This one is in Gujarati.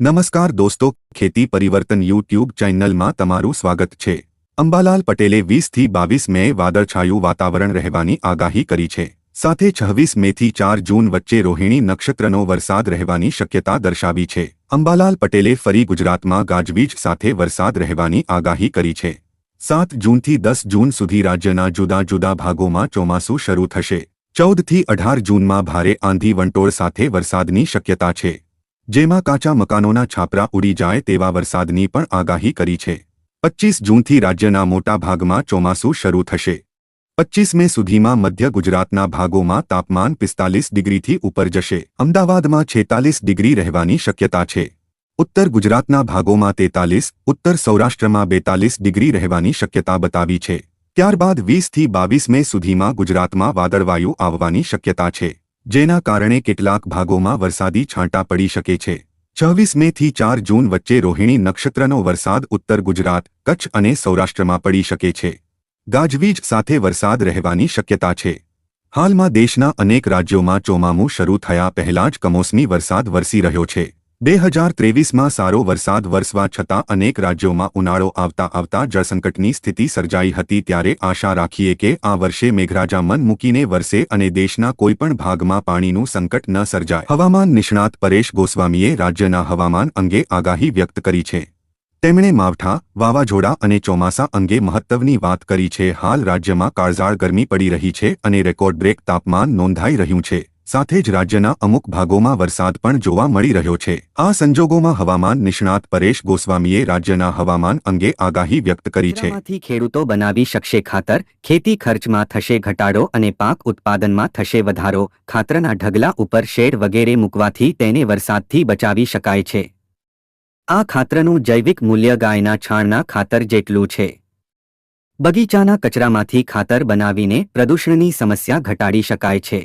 નમસ્કાર દોસ્તો, ખેતી પરિવર્તન યુટ્યુબ ચેનલમાં તમારું સ્વાગત છે. અંબાલાલ પટેલે વીસથી બાવીસ મે વાદળછાયું વાતાવરણ રહેવાની આગાહી કરી છે. સાથે છવ્વીસ મેથી ચાર જૂન વચ્ચે રોહિણી નક્ષત્રનો વરસાદ રહેવાની શક્યતા દર્શાવી છે. અંબાલાલ પટેલે ફરી ગુજરાતમાં ગાજવીજ સાથે વરસાદ રહેવાની આગાહી કરી છે. સાત જૂનથી દસ જૂન સુધી રાજ્યના જુદા જુદા ભાગોમાં ચોમાસું શરૂ થશે. ચૌદથી અઢાર જૂનમાં ભારે આંધી વંટોળ સાથે વરસાદની શક્યતા છે. જેમાં કાચા મકાનોના છાપરા ઉડી જાય તેવા વરસાદની પણ આગાહી કરી છે. પચ્ચીસ જૂનથી રાજ્યના મોટા ભાગમાં ચોમાસું શરૂ થશે. પચ્ચીસ મે સુધીમાં મધ્ય ગુજરાતના ભાગોમાં તાપમાન પિસ્તાલીસ ડિગ્રીથી ઉપર જશે. અમદાવાદમાં છેતાલીસ ડિગ્રી રહેવાની શક્યતા છે. ઉત્તર ગુજરાતના ભાગોમાં તેતાલીસ, ઉત્તર સૌરાષ્ટ્રમાં બેતાલીસ ડિગ્રી રહેવાની શક્યતા બતાવી છે. ત્યારબાદ વીસથી બાવીસ મે સુધીમાં ગુજરાતમાં વાદળવાયુ આવવાની શક્યતા છે. જેના કારણે કેટલાક ભાગોમાં વરસાદી છાંટા પડી શકે છે. છવ્વીસ મેથી ચાર જૂન વચ્ચે રોહિણી નક્ષત્રનો વરસાદ ઉત્તર ગુજરાત, કચ્છ અને સૌરાષ્ટ્રમાં પડી શકે છે. ગાજવીજ સાથે વરસાદ રહેવાની શક્યતા છે. હાલમાં દેશના અનેક રાજ્યોમાં ચોમામું શરૂ થયા પહેલા જ કમોસમી વરસાદ વરસી રહ્યો છે. બે હજાર ત્રેવીસમાં સારો વરસાદ વરસવા છતાં અનેક રાજ્યોમાં ઉનાળો આવતા આવતા જળસંકટની સ્થિતિ સર્જાઈ હતી ત્યારે આશા રાખીએ કે આ વર્ષે મેઘરાજા મન મૂકીને વરસે અને દેશના કોઈપણ ભાગમાં પાણીનું સંકટ ન સર્જાય. હવામાન નિષ્ણાત પરેશ ગોસ્વામીએ રાજ્યના હવામાન અંગે આગાહી વ્યક્ત કરી છે. તેમણે માવઠા, વાવાઝોડા અને ચોમાસા અંગે મહત્વની વાત કરી છે. હાલ રાજ્યમાં કાળઝાળ ગરમી પડી રહી છે અને રેકોર્ડ બ્રેક તાપમાન નોંધાઈ રહ્યું છે. સાથે જ રાજ્યના અમુક ભાગોમાં વરસાદ પણ જોવા મળી રહ્યો છે. આ સંજોગોમાં હવામાન નિષ્ણાત પરેશ ગોસ્વામીએ રાજ્યના હવામાન અંગે આગાહી વ્યક્ત કરી છે. ખેડૂતો બનાવી શકશે ખાતર, ખેતી ખર્ચમાં થશે ઘટાડો અને પાક ઉત્પાદનમાં થશે વધારો, ખાતરના ઢગલા ઉપર શેડ વગેરે મૂકવાથી તેને વરસાદથી બચાવી શકાય છે. આ ખાતરનું જૈવિક મૂલ્ય ગાયના છાણના ખાતર જેટલું છે. બગીચાના કચરામાંથી ખાતર બનાવીને પ્રદૂષણની સમસ્યા ઘટાડી શકાય છે.